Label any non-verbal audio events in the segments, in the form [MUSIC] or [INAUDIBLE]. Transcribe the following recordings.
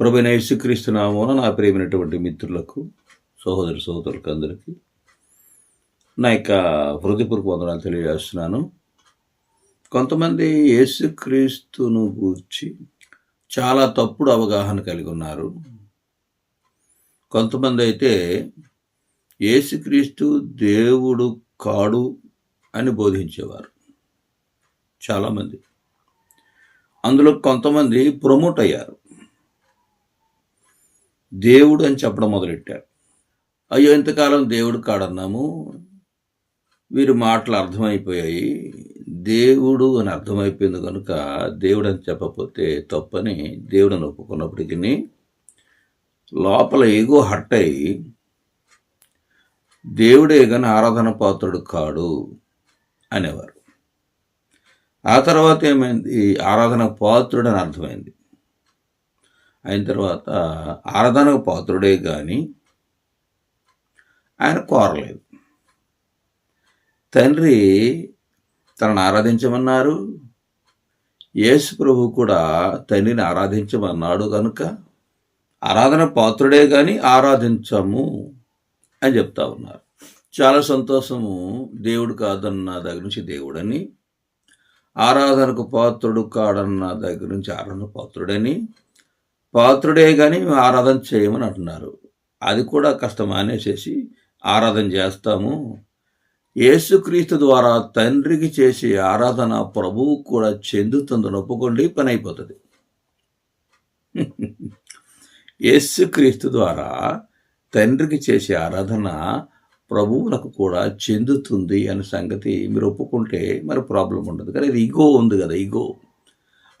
ప్రభుణ యేసుక్రీస్తు నామమున నా ప్రియమైనటువంటి మిత్రులకు సహోదరి సహోదరులకు అందరికీ నా యొక్క హృదయపూర్వక వందనాలు తెలియజేస్తున్నాను. కొంతమంది యేసుక్రీస్తును గూర్చి చాలా తప్పుడు అవగాహన కలిగి ఉన్నారు. కొంతమంది అయితే యేసుక్రీస్తు దేవుడు కాడు అని బోధించేవారు. చాలామంది అందులో కొంతమంది ప్రమోట్ అయ్యారు. దేవుడు అని చెప్పడం మొదలెట్టారు. అయ్యో ఇంతకాలం దేవుడు కాడన్నాము. వీరి మాటలు అర్థమైపోయాయి. దేవుడు అని అర్థమైపోయింది కనుక దేవుడు అని చెప్పకపోతే తప్పని దేవుడని ఒప్పుకున్నప్పటికీ లోపల ఏగో హట్ అయ్యి దేవుడే కానీ ఆరాధన పాత్రుడు కాడు అనేవారు. ఆ తర్వాత ఏమైంది? ఆరాధన పాత్రుడు అని అర్థమైంది. అయిన తర్వాత ఆరాధనకు పాత్రుడే కానీ ఆయన కోరలేదు. తండ్రి తనను ఆరాధించమన్నారు. యేసు ప్రభు కూడా తండ్రిని ఆరాధించమన్నాడు కనుక ఆరాధన పాత్రుడే కానీ ఆరాధించము అని చెప్తా ఉన్నారు. చాలా సంతోషము దేవుడు కాదన్న దగ్గర నుంచి దేవుడని ఆరాధనకు పాత్రుడు కాడన్న దగ్గర నుంచి ఆరాధన పాత్రుడని పాత్రుడే కానీ మేము ఆరాధన చేయమని అంటున్నారు. అది కూడా కష్టం అనేసేసి ఆరాధన చేస్తాము. యేసుక్రీస్తు ద్వారా తండ్రికి చేసే ఆరాధన ప్రభువు కూడా చెందుతుందని ఒప్పుకోండి పని అయిపోతుంది. [LAUGHS] యేసుక్రీస్తు ద్వారా తండ్రికి చేసే ఆరాధన ప్రభువులకు కూడా చెందుతుంది అనే సంగతి మీరు ఒప్పుకుంటే మరి ప్రాబ్లం ఉండదు. కానీ ఇది ఈగో ఉంది కదా ఈగో.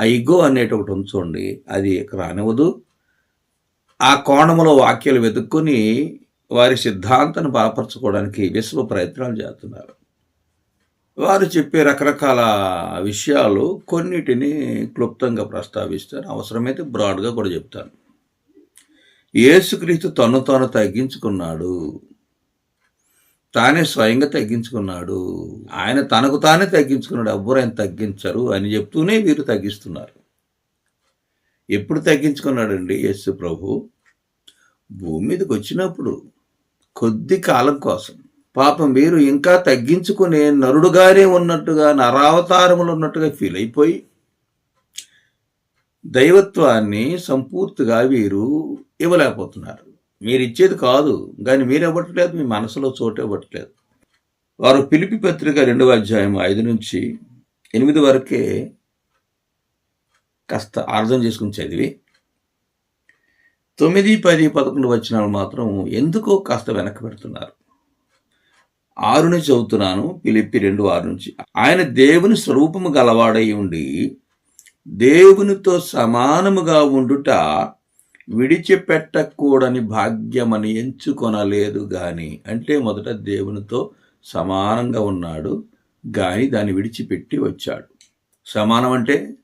ఆ అనేటి ఒకటి ఉంచండి అది రానివ్వదు. ఆ కోణంలో వాక్యాలు వెతుక్కొని వారి సిద్ధాంతాన్ని బలపరచుకోవడానికి విశ్వ ప్రయత్నాలు చేస్తున్నారు. వారు చెప్పే రకరకాల విషయాలు కొన్నిటిని క్లుప్తంగా ప్రస్తావిస్తాను. అవసరమైతే బ్రాడ్గా కూడా చెప్తాను. యేసుక్రీస్తు తను తాను తగ్గించుకున్నాడు. తానే స్వయంగా తగ్గించుకున్నాడు. ఆయన తనకు తానే తగ్గించుకున్నాడు. ఎవ్వరు ఆయన తగ్గించరు అని చెప్తూనే వీరు తగ్గిస్తున్నారు. ఎప్పుడు తగ్గించుకున్నాడండి యస్సు ప్రభు? భూమి మీదకి వచ్చినప్పుడు కొద్ది కాలం కోసం. పాపం వీరు ఇంకా తగ్గించుకునే నరుడుగానే ఉన్నట్టుగా నరావతారములు ఉన్నట్టుగా ఫీల్ అయిపోయి దైవత్వాన్ని సంపూర్తిగా వీరు ఇవ్వలేకపోతున్నారు. మీరు ఇచ్చేది కాదు కానీ మీరు ఇవ్వట్లేదు మీ మనసులో చోటు ఇవ్వట్లేదు. వారు పిలిపి పత్రిక రెండవ అధ్యాయం ఐదు నుంచి ఎనిమిది వరకే కాస్త అర్థం చేసుకుని చదివి తొమ్మిది పది పదకొండు వాళ్ళు మాత్రం ఎందుకో కాస్త వెనక్కి పెడుతున్నారు. ఆరు నుంచి చదువుతున్నాను పిలిపి రెండు ఆరు నుంచి. ఆయన దేవుని స్వరూపము గలవాడై ఉండి దేవునితో సమానముగా ఉండుట విడిచిపెట్టకూడని భాగ్యమని ఎంచుకొనలేదు గాని అంటే మొదట దేవునితో సమానంగా ఉన్నాడు గాని దాన్ని విడిచిపెట్టి వచ్చాడు. సమానం అంటే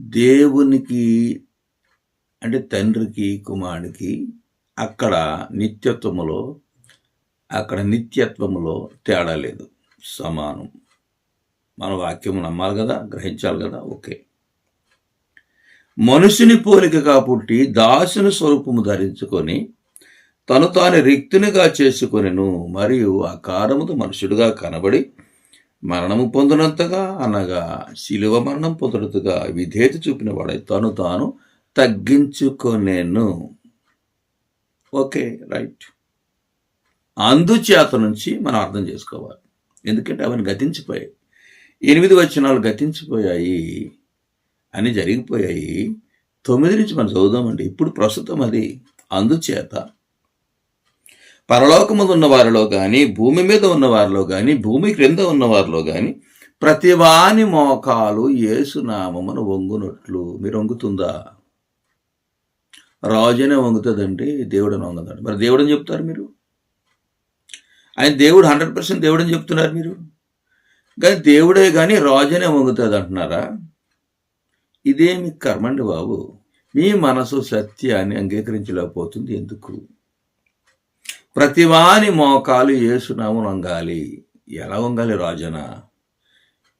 దేవునికి అంటే తండ్రికి కుమారునికి అక్కడ నిత్యత్వములో అక్కడ నిత్యత్వములో తేడా లేదు. సమానం. మన వాక్యం నమ్మాలి కదా గ్రహించాలి కదా ఓకే. మనుషుని పోలికగా పుట్టి దాసుని స్వరూపము ధరించుకొని తను తాను రిక్తునిగా చేసుకొనిను మరియు ఆ కారముతో మనుషుడుగా కనబడి మరణము పొందినంతగా అనగా శిలువ మరణం పొందినంతగా విధేత చూపిన వాడై తను తాను తగ్గించుకొనేను. Okay right. అందుచేత నుంచి మనం అర్థం చేసుకోవాలి. ఎందుకంటే అవన్నీ గతించిపోయాయి. ఎనిమిది వచనాలు గతించిపోయాయి. అని జరిగిపోయాయి. తొమ్మిది నుంచి మనం చదువుదామండి. ఇప్పుడు ప్రస్తుతం అది అందుచేత. పరలోకముందు ఉన్న వారిలో కానీ భూమి మీద ఉన్న వారిలో కానీ భూమి క్రింద ఉన్న వారిలో కానీ ప్రతివాని మోకాలు ఏసునామమును వంగునట్లు. మీరు వంగుతుందా? రాజునే వంగుతుందండి. దేవుడని వంగదండి. మరి దేవుడని చెప్తారు మీరు? ఆయన దేవుడు హండ్రెడ్ పర్సెంట్ దేవుడని చెప్తున్నారు మీరు? కానీ దేవుడే కానీ రాజునే వంగుతుంది అంటున్నారా ఇదేమి కర్మండి బాబు? మీ మనసు సత్యాన్ని అంగీకరించలేకపోతుంది. ఎందుకు? ప్రతివాని మోకాలు యేసునాము వంగాలి. ఎలా వంగాలి రాజనా?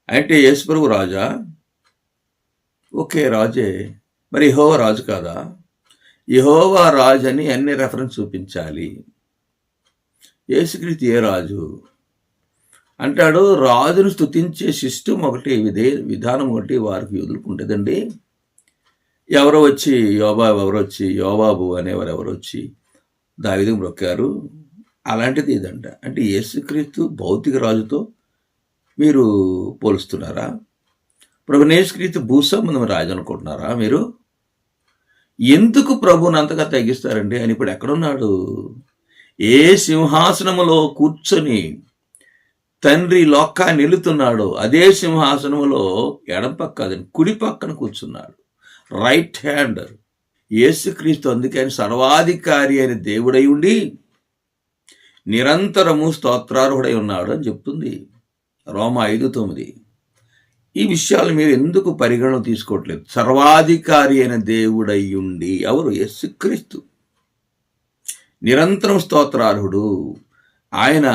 అంటే యేసుప్రభు రాజా? ఓకే రాజే. మరి యెహోవా రాజు కాదా? యహోవా రాజు అని అన్ని రెఫరెన్స్ చూపించాలి. యేసుక్రీస్తు ఏ రాజు? అంటాడు రాజును స్తుతించే సిస్టమ్ ఒకటి విధే విధానం ఒకటి వారికి ఎదుర్కొంటుందండి. ఎవరో వచ్చి యోబాబు ఎవరో వచ్చి యోబాబు అనేవారు ఎవరు వచ్చి దావిధం బ్రొక్కారు అలాంటిది ఇదంట. అంటే యేసుక్రీస్తు భౌతిక రాజుతో మీరు పోలుస్తున్నారా? ప్రభు యేసుక్రీస్తు భూసంబంధం రాజు అనుకుంటున్నారా మీరు? ఎందుకు ప్రభుని అంతగా తగ్గిస్తారండి అని ఇప్పుడు ఎక్కడున్నాడు? ఏ సింహాసనములో కూర్చొని తండ్రి లోకాన్ని నిలుతున్నాడు. అదే సింహాసనములో ఎడం పక్క కుడి పక్కన కూర్చున్నాడు. రైట్ హ్యాండర్ యేసుక్రీస్తు అందుకని సర్వాధికారి అయిన దేవుడై ఉండి నిరంతరము స్తోత్రార్హుడై ఉన్నాడు అని చెప్తుంది రోమ ఐదు తొమ్మిది. ఈ విషయాలు మీరు ఎందుకు పరిగణన తీసుకోవట్లేదు? సర్వాధికారి అయిన దేవుడై ఉండి ఎవరు? యేసుక్రీస్తు. నిరంతరం స్తోత్రార్హుడు. ఆయన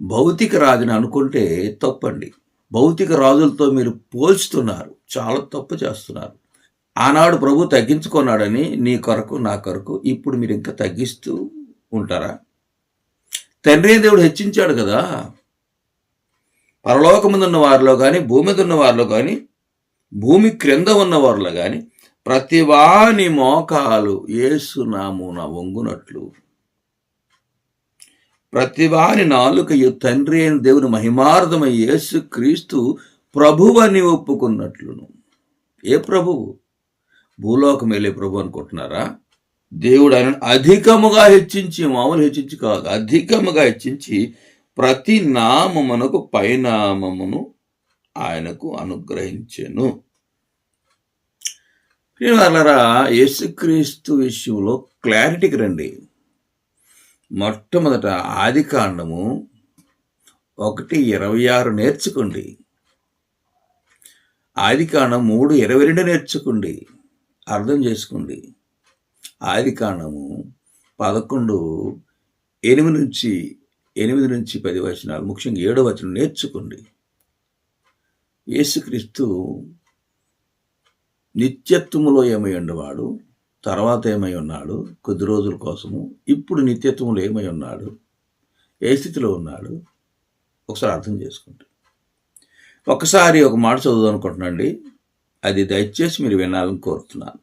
భౌతిక రాజుని అనుకుంటే తప్పండి. భౌతిక రాజులతో మీరు పోల్చుతున్నారు. చాలా తప్పు చేస్తున్నారు. ఆనాడు ప్రభు తగ్గించుకున్నాడని నీ కొరకు నా కొరకు ఇప్పుడు మీరు ఇంకా తగ్గిస్తూ ఉంటారా? తండ్రి దేవుడు హెచ్చించాడు కదా. పరలోకముందున్న వారిలో కానీ భూమి మీద ఉన్న వారిలో కానీ భూమి క్రింద ఉన్న వారిలో కానీ ప్రతివాని మోకాలు ఏసునామున వంగునట్లు ప్రతివాని నాలుకయు తండ్రి అయిన దేవుని మహిమార్థమై యేసు క్రీస్తు ప్రభువని ఒప్పుకున్నట్లును. ఏ ప్రభువు? భూలోకం వెళ్ళే ప్రభు అనుకుంటున్నారా? దేవుడు ఆయన అధికముగా హెచ్చించి మామూలు హెచ్చించి కాదు అధికముగా హెచ్చించి ప్రతి నామమునకు పైనామమును ఆయనకు అనుగ్రహించెను. వాళ్ళరా యేసుక్రీస్తు విషయంలో క్లారిటీకి రండి. మొట్టమొదట ఆది కాండము ఒకటి ఇరవై ఆరు నేర్చుకోండి. ఆది కాండం మూడు ఇరవై రెండు నేర్చుకోండి. అర్థం చేసుకోండి. ఆది కాండము పదకొండు ఎనిమిది నుంచి ఎనిమిది నుంచి పది వచనాలు ముఖ్యంగా ఏడో వచనం నేర్చుకోండి. యేసుక్రీస్తు నిత్యత్వములో ఏమై ఉండేవాడు? తర్వాత ఏమై ఉన్నాడు? కొద్ది రోజుల కోసము. ఇప్పుడు నిత్యత్వంలో ఏమై ఉన్నాడు? ఏ స్థితిలో ఉన్నాడు? ఒకసారి అర్థం చేసుకుంటే. ఒకసారి ఒక మాట చదువుదనుకుంటున్నాండి అది దయచేసి మీరు వినాలని కోరుతున్నాను.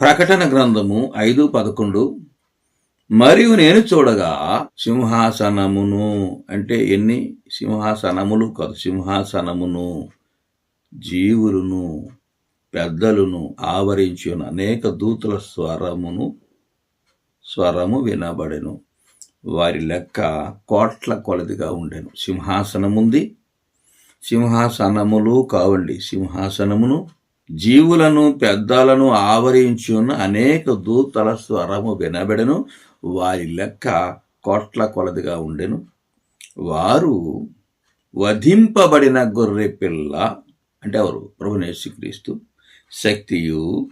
ప్రకటన గ్రంథము ఐదు పదకొండు. మరియు నేను చూడగా సింహాసనమును అంటే ఎన్ని? సింహాసనములు కాదు సింహాసనమును జీవులను. పెద్దలను ఆవరించి ఉన్న అనేక దూతుల స్వరమును స్వరము వినబడెను. వారి లెక్క కోట్ల కొలదిగా ఉండెను. సింహాసనముంది. సింహాసనములు కావండి. సింహాసనమును జీవులను పెద్దలను ఆవరించున్న అనేక దూతల స్వరము వినబెడను. వారి లెక్క కోట్ల కొలదిగా ఉండెను. వారు వధింపబడిన గొర్రె పిల్ల అంటే ఎవరు? ప్రభునేశ్వక్రీస్తు శక్తియు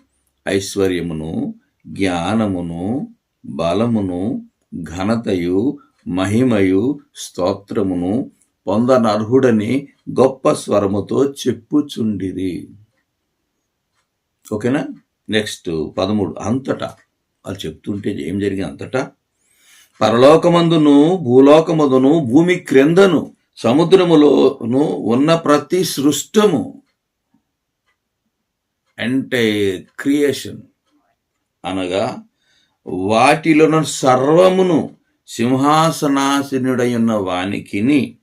ఐశ్వర్యమును జ్ఞానమును బలమును ఘనతయు మహిమయు స్తోత్రమును పొందనర్హుడని గొప్ప స్వరముతో చెప్పుచుండిరి. ఓకేనా? నెక్స్ట్ పదమూడు. అంతటా. వాళ్ళు చెప్తుంటే ఏం జరిగింది అంతటా? పరలోకమందును భూలోకమందును భూమి క్రిందను సముద్రములోను ఉన్న ప్రతి సృష్టము అంటే క్రియేషన్ అనగా వాటిలోన సర్వమును సింహాసనాసనుడై ఉన్న వానికిని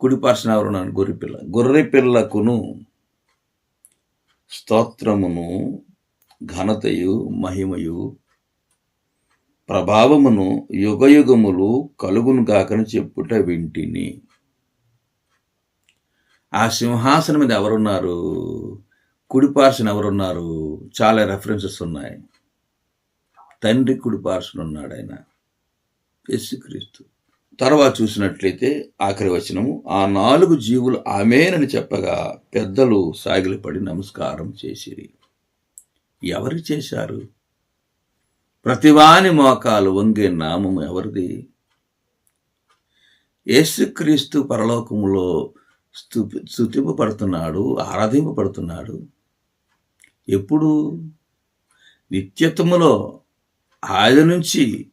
కుడిపార్సిన గొర్రెపిల్ల గొర్రెపిల్లకును స్తోత్రమును ఘనతయు మహిమయు ప్రభావమును యుగయుగములు కలుగును కాకని చెప్పుట వింటిని. ఆ సింహాసనం మీద ఎవరున్నారు? కుడిపార్సిన ఎవరున్నారు? చాలా రెఫరెన్సెస్ ఉన్నాయి. తండ్రి కుడిపార్సిన ఉన్నాడు ఆయన. యేసుక్రీస్తు. తర్వాత చూసినట్లయితే ఆఖరి వచనము ఆ నాలుగు జీవులు ఆమెనని చెప్పగా పెద్దలు సాగిలిపడి నమస్కారం చేసిరి. ఎవరు చేశారు? ప్రతివాని మోకాలు వంగే నామం ఎవరిది? యేసుక్రీస్తు పరలోకములో స్థుతి స్థుతింపబడుతున్నాడు ఆరాధింపబడుతున్నాడు. ఎప్పుడు? నిత్యత్వములో ఆయన నుంచి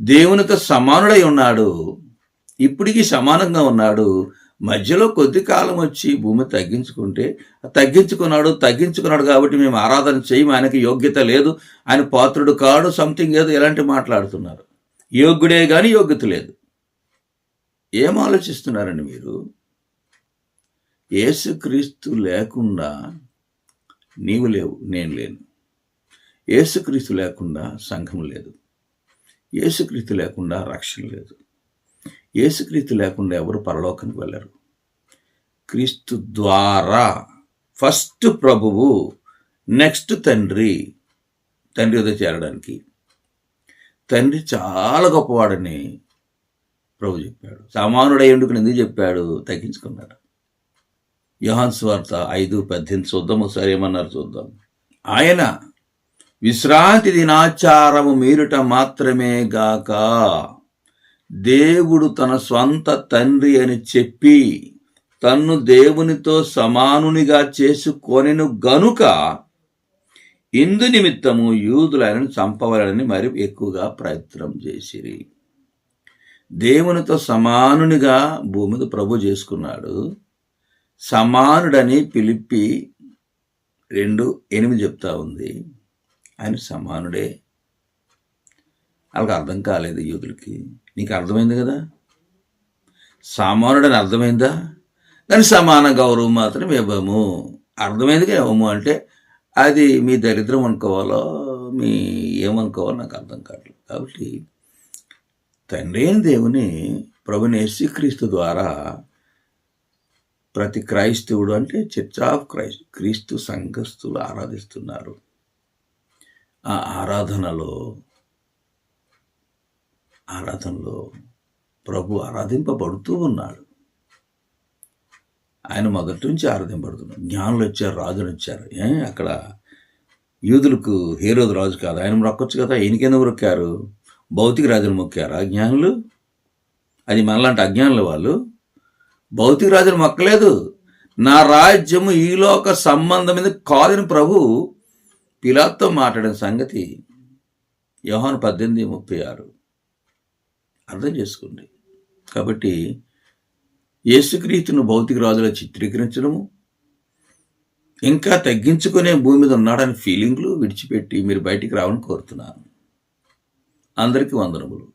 దేవునితో సమానుడై ఉన్నాడు. ఇప్పటికీ సమానంగా ఉన్నాడు. మధ్యలో కొద్ది కాలం వచ్చి భూమి తగ్గించుకుంటే తగ్గించుకున్నాడు తగ్గించుకున్నాడు కాబట్టి మేము ఆరాధన చేయము ఆయనకి యోగ్యత లేదు. ఆయన పాత్రుడు కాడు సంథింగ్ ఏదో ఇలాంటి మాట్లాడుతున్నారు. యోగ్యుడే కానీ యోగ్యత లేదు. ఏం ఆలోచిస్తున్నారండి మీరు? యేసుక్రీస్తు లేకుండా నీవు లేవు నేను లేను. యేసుక్రీస్తు లేకుండా సంఘం లేదు. యేసుక్రీస్తు లేకుండా రక్షణ లేదు. యేసుక్రీస్తు లేకుండా ఎవరు పరలోకానికి వెళ్ళరు. క్రీస్తు ద్వారా ఫస్ట్ ప్రభువు నెక్స్ట్ తండ్రి తండ్రి వద్ద చేరడానికి. తండ్రి చాలా గొప్పవాడని ప్రభు చెప్పాడు. సమానుడై ఎందుకు చెప్పాడు? తగ్గించుకున్నాడు. యోహాన్ స్వార్త ఐదు పద్దెనిమిది చూద్దాం ఒకసారి ఏమన్నారు చూద్దాం. ఆయన విశ్రాంతి దినాచారము మీరుట మాత్రమే గాక దేవుడు తన స్వంత తండ్రి అని చెప్పి తన్ను దేవునితో సమానునిగా చేసుకొనెను గనుక ఇందు నిమిత్తము యూదులను చంపవలని మరి ఎక్కువగా ప్రయత్నం చేసిరి. దేవునితో సమానునిగా భూమి మీద ప్రభు చేసుకున్నాడు. సమానుడని పిలిపి రెండు ఎనిమిది చెప్తా ఉంది. ఆయన సమానుడే. వాళ్ళకి అర్థం కాలేదు యోధులకి నీకు అర్థమైంది కదా? సమానుడని అర్థమైందా? కానీ సమాన గౌరవం మాత్రం ఇవ్వము. అర్థమైంది కదా ఇవ్వము అంటే అది మీ దరిద్రం అనుకోవాలో మీ ఏమనుకోవాలో నాకు అర్థం కావట్లేదు. కాబట్టి తండ్రి అయిన దేవుని ప్రభుని యేసుక్రీస్తు ద్వారా ప్రతి క్రైస్తవుడు అంటే చర్చ్ ఆఫ్ క్రైస్ట్ క్రీస్తు సంఘస్థులు ఆరాధిస్తున్నారు. ఆ ఆరాధనలో ఆరాధనలో ప్రభు ఆరాధింపబడుతూ ఉన్నాడు. ఆయన మొదటి నుంచి ఆరాధింపబడుతున్నాడు. జ్ఞానులు వచ్చారు రాజులు వచ్చారు. ఏ అక్కడ యూదులకు హేరోదు రాజు కాదు. ఆయన మొక్కొచ్చు కదా ఈయనకెందుకు మొక్కారు? భౌతిక రాజులు మొక్కారు? జ్ఞానులు? అది మనలాంటి అజ్ఞానులు వాళ్ళు భౌతిక రాజులు మొక్కలేదు. నా రాజ్యము ఈలోక సంబంధమైన కాదని ప్రభు పిలాత్తో మాట్లాడిన సంగతి యోహాను పద్దెనిమిది ముప్పై ఆరు. అర్థం చేసుకోండి. కాబట్టి యేసుక్రీస్తును భౌతిక రాజుల చిత్రీకరించడము ఇంకా తగ్గించుకునే భూమి మీద ఉన్నాడని ఫీలింగ్లు విడిచిపెట్టి మీరు బయటికి రావాలని కోరుతున్నాను. అందరికీ వందనములు.